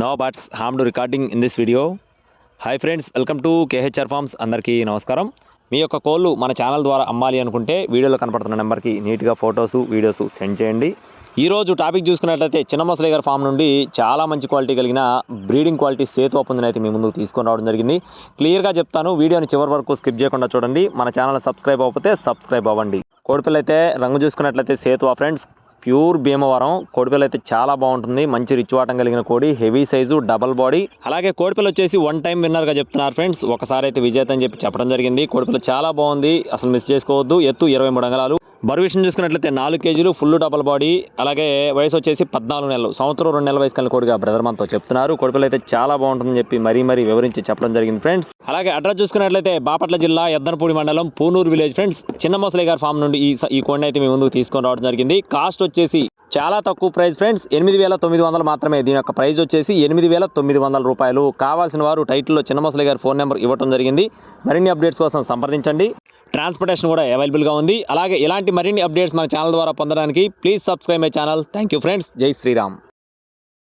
No birds harm to recording in this video hi friends welcome to KHR farms అందరికీ నమస్కారం మీ యొక్క కోళ్ళు మన ఛానల్ ద్వారా అమ్మాలి అనుకుంటే వీడియోలో కనపడుతున్న నెంబర్కి నీట్గా ఫొటోస్ వీడియోస్ సెండ్ చేయండి. ఈరోజు టాపిక్ చూసుకున్నట్లయితే చిన్న మొసలి గారి ఫామ్ నుండి చాలా మంచి క్వాలిటీ కలిగిన బ్రీడింగ్ క్వాలిటీ సేతు ఒప్పందని అయితే మీ ముందుకు తీసుకొని రావడం జరిగింది. క్లియర్గా చెప్తాను వీడియోని చివరి వరకు స్కిప్ చేయకుండా చూడండి. మన ఛానల్ సబ్స్క్రైబ్ అవ్వకపోతే సబ్స్క్రైబ్ అవ్వండి. కోడిపిల్ల అయితే రంగు చూసుకున్నట్లయితే సేతువా ఫ్రెండ్స్ ప్యూర్ భీమవరం. కోడిపిల్ల అయితే చాలా బాగుంటుంది. మంచి రిచ్ వాటం కలిగిన కోడి. Heavy size double body. అలాగే కోడిపిల్ల వచ్చేసి వన్ టైం విన్నర్గా చెప్తున్నారు ఫ్రెండ్స్. ఒకసారి అయితే విజేత అని చెప్పి చెప్పడం జరిగింది. కోడిపిల్ల చాలా బాగుంది. అసలు మిస్ చేసుకోవద్దు. ఎత్తు ఇరవై మూడు అంగళాలు. బరువు విషయం చూసుకున్నట్లయితే నాలుగు కేజీలు ఫుల్ డబల్ బాడీ అలాగే వయసు వచ్చేసి పద్నాలుగు నెలలు. సంవత్సరం రెండు నెలల వయసు కలిగిన కోడిగా బ్రదర్ మనతో చెప్తున్నారు. కొడుకులు అయితే చాలా బాగుంటుందని చెప్పి మరీ మరీ వివరించి చెప్పడం జరిగింది ఫ్రెండ్స్ అలాగే అడ్రస్ చూసుకున్నట్లయితే బాపట్ల జిల్లా ఎద్దనపూడి మండలం పూనూరు విలేజ్ ఫ్రెండ్స్ చిన్న మొసలి గారి ఫామ్ నుండి ఈ ఈ కొండ అయితే మీ ముందుకు తీసుకొని రావడం జరిగింది. కాస్ట్ వచ్చేసి చాలా తక్కువ ప్రైస్ ఫ్రెండ్స్ ఎనిమిది వేల తొమ్మిది వందలు మాత్రమే. దీని యొక్క ప్రైస్ వచ్చేసి ఎనిమిది వేల తొమ్మిది వందల రూపాయలు. కావాల్సిన వారు టైటిల్లో చిన్న మొసలి గారి ఫోన్ నెంబర్ ఇవ్వడం జరిగింది. మరిన్ని అప్డేట్స్ కోసం సంప్రదించండి. ట్రాన్స్పోర్టేషన్ కూడా అవైలబుల్గా ఉంది. అలాగే ఇలాంటి మరిన్ని అప్డేట్స్ మన ఛానల్ ద్వారా పొందడానికి please subscribe my channel. Thank you friends. Jai Shriram.